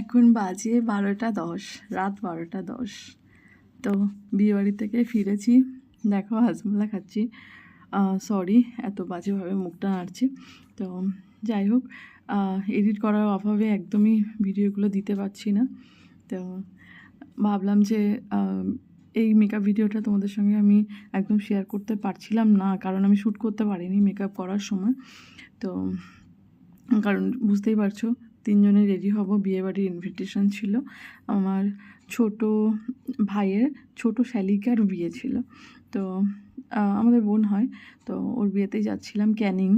এখন বাজে বারোটা দশ, রাত বারোটা দশ। তো বিয়েবাড়ি থেকে ফিরেছি। দেখো, হাজমোলা খাচ্ছি। সরি এত বাজেভাবে মুখটা নাড়ছি। তো যাই হোক এডিট করার অভাবে একদমই ভিডিওগুলো দিতে পারছি না। তো ভাবলাম যে এই মেকআপ ভিডিওটা তোমাদের সঙ্গে আমি একদম শেয়ার করতে পারছিলাম না, কারণ আমি শ্যুট করতে পারিনি মেকআপ করার সময়। তো কারণ বুঝতেই পারছ তিনজনে রেডি হব, বিয়েবাড়ির ইনভিটেশন ছিল। আমার ছোট ভাইয়ের ছোট শ্যালিকার বিয়ে ছিল। তো আমাদের বোন হয়, তো ওর বিয়েতেই যাচ্ছিলাম ক্যানিং।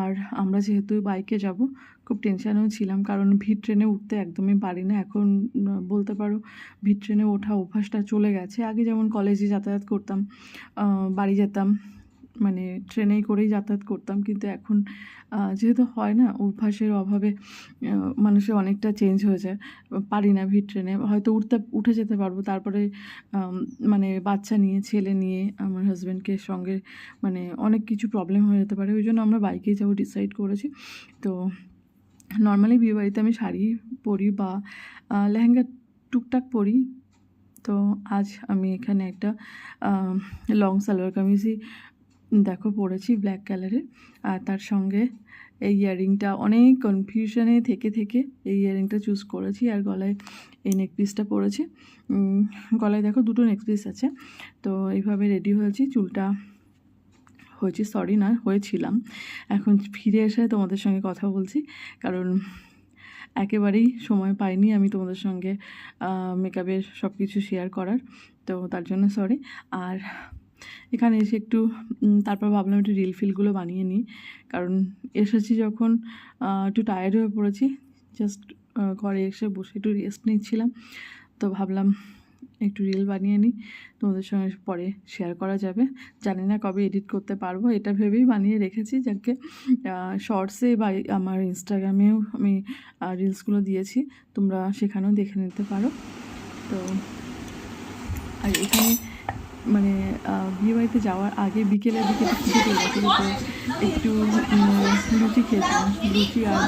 আর আমরা যেহেতু বাইকে যাব, খুব টেনশানেও ছিলাম, কারণ ভিড় ট্রেনে উঠতে একদমই পারি না। এখন বলতে পারো, ভিড় ট্রেনে ওঠা অভ্যাসটা চলে গেছে। আগে যেমন কলেজে যাতায়াত করতাম বাড়ি যেতাম মানে ট্রেনেই করেই যাতায়াত করতাম। কিন্তু এখন যেহেতু হয় না, অভ্যাসের অভাবে মানুষের অনেকটা চেঞ্জ হয়ে যায়। পারি না ভিড় ট্রেনে। হয়তো উঠতে, উঠে যেতে পারব। তারপরে মানে বাচ্চা নিয়ে, ছেলে নিয়ে, আমার হাজব্যান্ডকে সঙ্গে মানে অনেক কিছু প্রবলেম হয়ে যেতে পারে। ওই জন্য আমরা বাইকেই যাব ডিসাইড করেছি। তো নর্মালি বিয়েবাড়িতে আমি শাড়ি পরি বা লেহেঙ্গা টুকটাক পরি। তো আজ আমি এখানে একটা লং সালোয়ার কামিজই দেখো পরেছি ব্ল্যাক কালারের আর তার সঙ্গে এই ইয়াররিংটা অনেক কনফিউশনে থেকে থেকে এই ইয়াররিংটা চুজ করেছি আর গলায় এই নেকপিসটা পরেছি। গলায় দেখো দুটো নেকপিস আছে। তো এইভাবে রেডি হয়েছি। চুলটা হয়েছি সরি না, হয়েছিলাম। এখন ফিরে এসে তোমাদের সঙ্গে কথা বলছি। কারণ একেবারেই সময় পাইনি আমি তোমাদের সঙ্গে মেকআপের সব কিছু শেয়ার করার। তো তার জন্য সরি আর এখানে এসে একটু তারপর ভাবলাম একটু রিল ফিলগুলো বানিয়ে নিই। কারণ এসেছি যখন একটু টায়ার্ড হয়ে পড়েছি জাস্ট ঘরে এসে বসে একটু রেস্ট নিচ্ছিলাম। তো ভাবলাম একটু রিল বানিয়ে নিই। তোমাদের সঙ্গে পরে শেয়ার করা যাবে। জানি না কবে এডিট করতে পারব, এটা ভেবেই বানিয়ে রেখেছি। যাকে শর্টসে বা আমার ইনস্টাগ্রামেও আমি রিলসগুলো দিয়েছি, তোমরা সেখানেও দেখে নিতে পারো। তো, আর এখানে মানে বিয়ে বিয়েবাড়িতে যাওয়ার আগে বিকেলের দিকে তো একটু লুচি খেয়েছিলাম। লুচি আর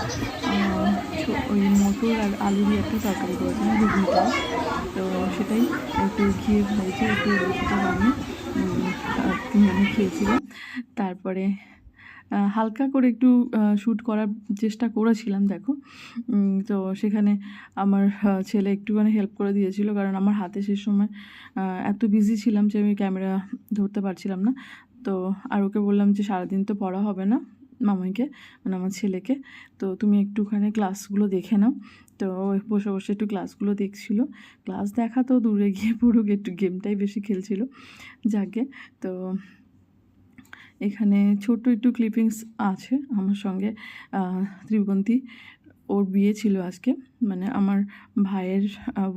ওই মটর আর আলু দিয়ে একটা তরকারি করেছিলাম ঘুগনিটা। তো সেটাই একটু ঘিয়ে ভেজে একটু লুচিটা বানিয়ে উম, খেয়েছিলাম। তারপরে হালকা করে একটু শ্যুট করার চেষ্টা করেছিলাম, দেখো। তো সেখানে আমার ছেলে একটুখানি হেল্প করে দিয়েছিল, কারণ আমার হাতে সে সময় এত বিজি ছিলাম যে আমি ক্যামেরা ধরতে পারছিলাম না। তো আর ওকে বললাম যে, সারাদিন তো পড়া হবে না মামাইকে মানে আমার ছেলেকে। তো তুমি একটুখানি ক্লাসগুলো দেখে নাও। তো বসে বসে একটু ক্লাসগুলো দেখছিল। ক্লাস দেখা তো দূরে গিয়ে পুরো একটু গেমটাই বেশি খেলছিল। যাকে, তো এখানে ছোট্ট একটু ক্লিপিংস আছে আমার সঙ্গে। ত্রিবন্তী ওর বিয়ে ছিল আজকে। মানে আমার ভাইয়ের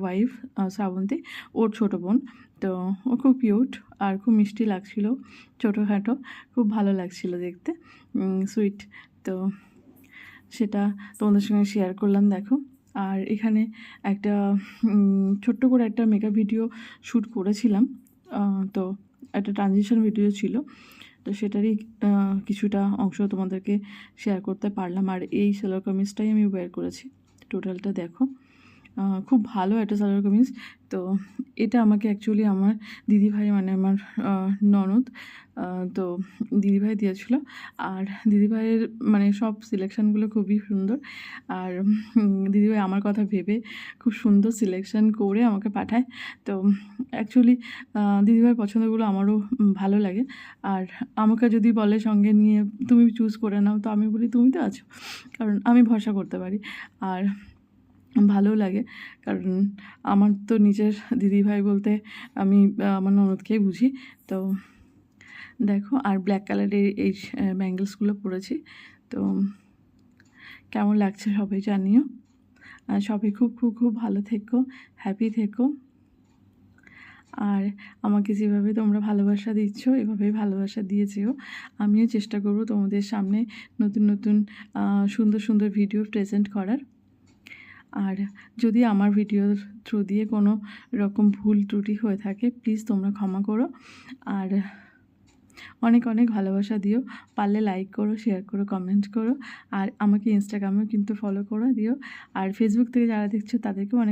ওয়াইফ শ্রাবন্তী, ওর ছোট বোন। তো ও খুব কিউট আর খুব মিষ্টি লাগছিল ছোটোখাটো। খুব ভালো লাগছিল দেখতে। সুইট তো সেটা তোমাদের সঙ্গে শেয়ার করলাম, দেখো। আর এখানে একটা ছোট্ট করে একটা মেকআপ ভিডিও শ্যুট করেছিলাম। তো একটা ট্রানজিশন ভিডিও ছিল। তো সেটারই কিছুটা অংশ তোমাদেরকে শেয়ার করতে পারলাম। আর এই সেলার কামিজটাই আমি ওয়্যার করেছি। টোটালটা দেখো। খুব ভালো একটা সালোয়ার কামিজ। তো এটা আমাকে অ্যাকচুয়ালি আমার দিদিভাই মানে আমার ননদ তো দিদিভাই দিয়েছিল। আর দিদিভাইয়ের মানে সব সিলেকশানগুলো খুবই সুন্দর। আর দিদিভাই আমার কথা ভেবে খুব সুন্দর সিলেকশন করে আমাকে পাঠায়। তো অ্যাকচুয়ালি দিদিভাইয়ের পছন্দগুলো আমারও ভালো লাগে। আর আমাকে যদি বলে সঙ্গে নিয়ে, তুমি চুজ করে নাও, তো আমি বলি, তুমি তো আছো। কারণ আমি ভরসা করতে পারি। আর ভালোও লাগে। কারণ আমার তো নিজের দিদিভাই বলতে আমি আমার ননদকেই বুঝি। তো দেখো, আর ব্ল্যাক কালারের এই ব্যাঙ্গেলসগুলো পরেছি। তো কেমন লাগছে সবাই জানিও। আর সবাই খুব খুব খুব ভালো থেকো হ্যাপি থেকো। আর আমাকে যেভাবে তোমরা ভালোবাসা দিচ্ছ, এভাবেই ভালোবাসা দিয়ে যেও আমিও চেষ্টা করব তোমাদের সামনে নতুন নতুন সুন্দর সুন্দর ভিডিও প্রেজেন্ট করার। আর যদি আমার ভিডিওর থ্রু দিয়ে কোনো রকম ভুল ত্রুটি হয়ে থাকে, প্লিজ তোমরা ক্ষমা করো। আর অনেক অনেক ভালোবাসা দিও। পারলে লাইক করো শেয়ার করো কমেন্ট করো। আর আমাকে ইনস্টাগ্রামেও কিন্তু ফলো করো দিও আর ফেসবুক থেকে যারা দেখছ, তাদেরকেও অনেক